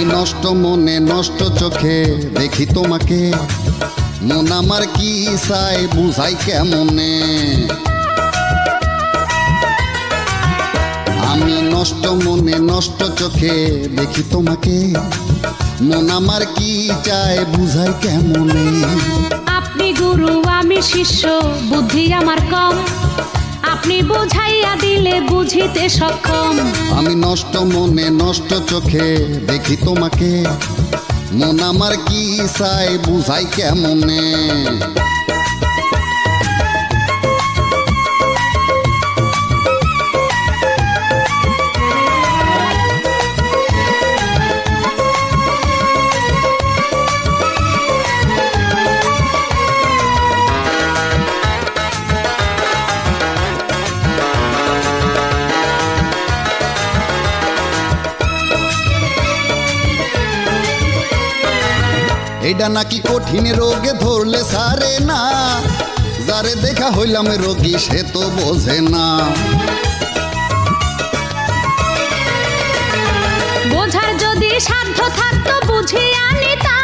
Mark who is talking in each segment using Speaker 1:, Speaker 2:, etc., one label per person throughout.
Speaker 1: আমি নষ্ট মনে, নষ্ট চোখে দেখি তোমাকে। মন আমার কি চাই বুঝাই কেমনে? আমি নষ্ট মনে, নষ্ট চোখে দেখি তোমাকে। মন আমার কি চায়, বুঝাই কেমনে?
Speaker 2: আপনি গুরু, আমি শিষ্য, বুদ্ধি আমার কম। আপনি বুঝাইয়া দিলে বুঝিতে সক্ষম।
Speaker 1: আমি নষ্ট মনে নষ্ট চোখে দেখি তোমাকে। মন আমার কি চাই বুঝাই কেমনে? এটা নাকি কঠিন রোগে ধরলে সারে না। যারে দেখা হইলাম রোগী, সে তো বোঝে না।
Speaker 2: বোঝার যদি সাধ্য থাকতো বুঝিয়া নিতাম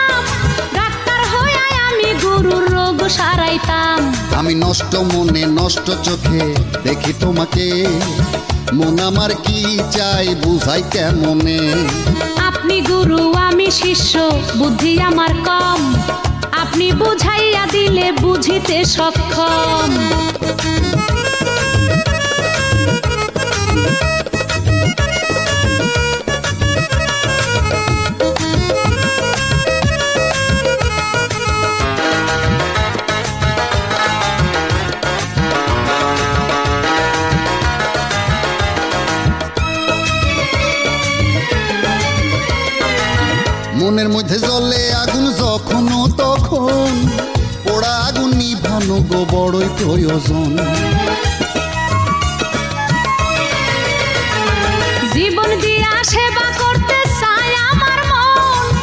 Speaker 2: সারাইতাম।
Speaker 1: আমি নষ্ট মনে নষ্ট চোখে দেখি তোমাকে। মন আমার কি চাই বুঝাই মনে
Speaker 2: আপনি গুরু আমি শিষ্য বুদ্ধি আমার কম। আপনি বুঝাইয়া দিলে বুঝিতে সক্ষম।
Speaker 1: মনের মধ্যে জ্বলে আগুন যখন তখন পোড়া আগুন নিভানো গো বড়ই প্রয়োজন।
Speaker 2: জীবন দিয়া সেবা করতে চাই আমার মন।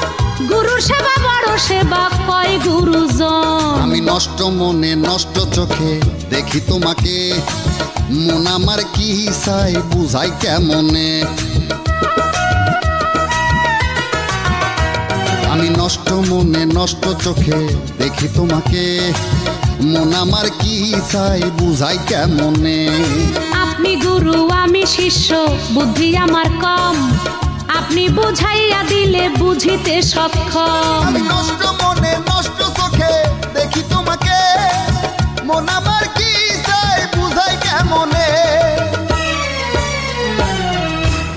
Speaker 2: গুরুর সেবা বড় সেবা কয় গুরুজন।
Speaker 1: আমি নষ্ট মনে নষ্ট চোখে দেখি তোমাকে। মন আমার কি চাই বুঝাই কেমনে? আমি নষ্ট মনে নষ্ট চোখে দেখি তোমাকে। মন আমার কি চাই বুঝাই কেমনে?
Speaker 2: আপনি গুরু আমি শিষ্য বুদ্ধি আমার কম। আপনি বুঝাইয়া দিলে বুঝিতে সক্ষম।
Speaker 1: আমি নষ্ট মনে নষ্ট চোখে দেখি তোমাকে। মন আমার